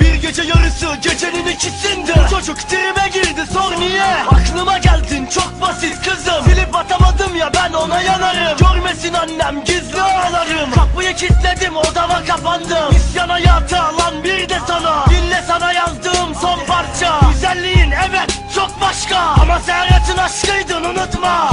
Bir gece yarısı gecenin ikisinde. Çocuk tribe girdi sor niye? Aklıma geldin çok basit kızım. Silip atamadım ya ben ona yanarım. Görmesin annem gizli ağlarım Kapıyı kilitledim odama kapandım. İsyan hayatı alan bir de sana. Dinle sana yazdığım son parça. Güzelliğin evet çok başka. Ama sen aşkıydın unutma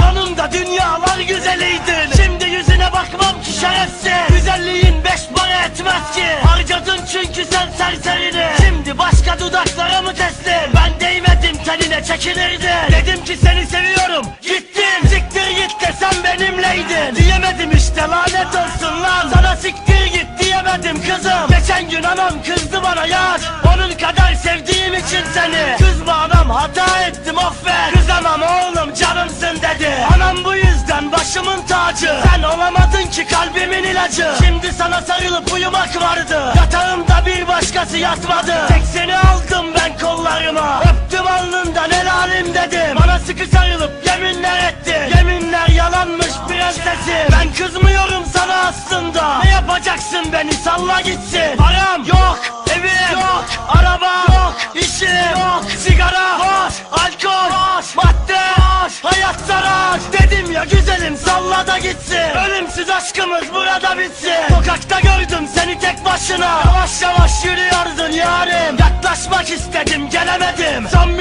çekinirdin Dedim ki seni seviyorum. Gittin siktir git de sen benimleydin. Diyemedim işte lanet olsun lan. Sana siktir git diyemedim kızım. Geçen gün anam kızdı bana yar. Onun kadar sevdiğim için seni. Kızma anam hata ettim affet. Kızamam oğlum canımsın dedi. Anam bu yüzden başımın tacı. Sen olamadın ki kalbimin ilacı. Şimdi sana sarılıp uyumak vardı. Yatağımda bir başkası yatmadı. Tek seni aldım ben kollarıma. Öptüm sıkı sarılıp yeminler etti. Yeminler yalanmış prensesim Ben kızmıyorum sana aslında. Ne yapacaksın beni? Salla gitsin. Param yok Evim yok Araba yok işim yok Sigara var Alkol var Madde var Hayat zarar. Dedim ya güzelim salla da gitsin. Ölümsüz aşkımız burada bitsin. Sokakta gördüm seni tek başına. Yavaş yavaş yürüyordun yarim. Yaklaşmak istedim gelemedim. Son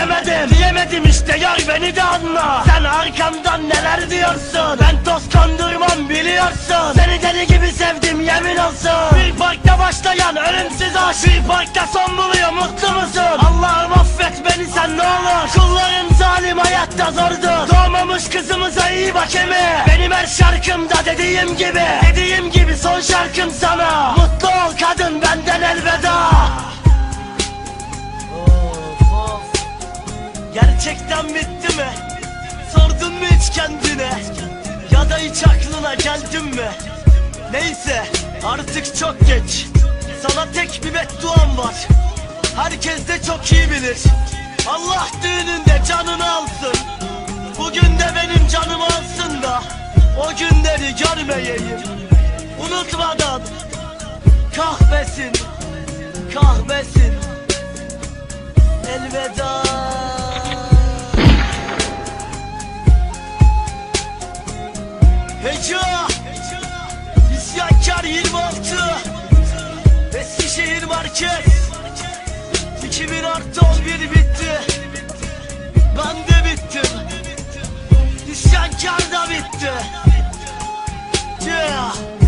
diyemedim Diyemedim işte yar beni de anla. Sen arkamdan neler diyorsun? Ben toz kondurmam biliyorsun. Seni deli gibi sevdim yemin olsun. Bir parkta başlayan ölümsüz aşk. Bir parkta son buluyor mutlu musun? Allah'ım affet beni sen ne olur. Kulların zalim hayatta zordur. Doğmamış kızımıza iyi bak emi Benim her şarkımda dediğim gibi Dediğim gibi son şarkım Gerçekten bitti mi? Sordun mu hiç kendine? Ya da hiç aklına geldin mi? Neyse artık çok geç. Sana tek bir bedduam var. Herkes de çok iyi bilir. Allah düğününde canını alsın. Bugün de benim canımı alsın da O günleri görmeyeyim. Unutmadan Kahvesin Kahvesin. Elveda Heca İsyankar 26 Eskişehir Merkez 2000 artı 11 bitti. Ben de bittim. İsyankar da bitti. Yeah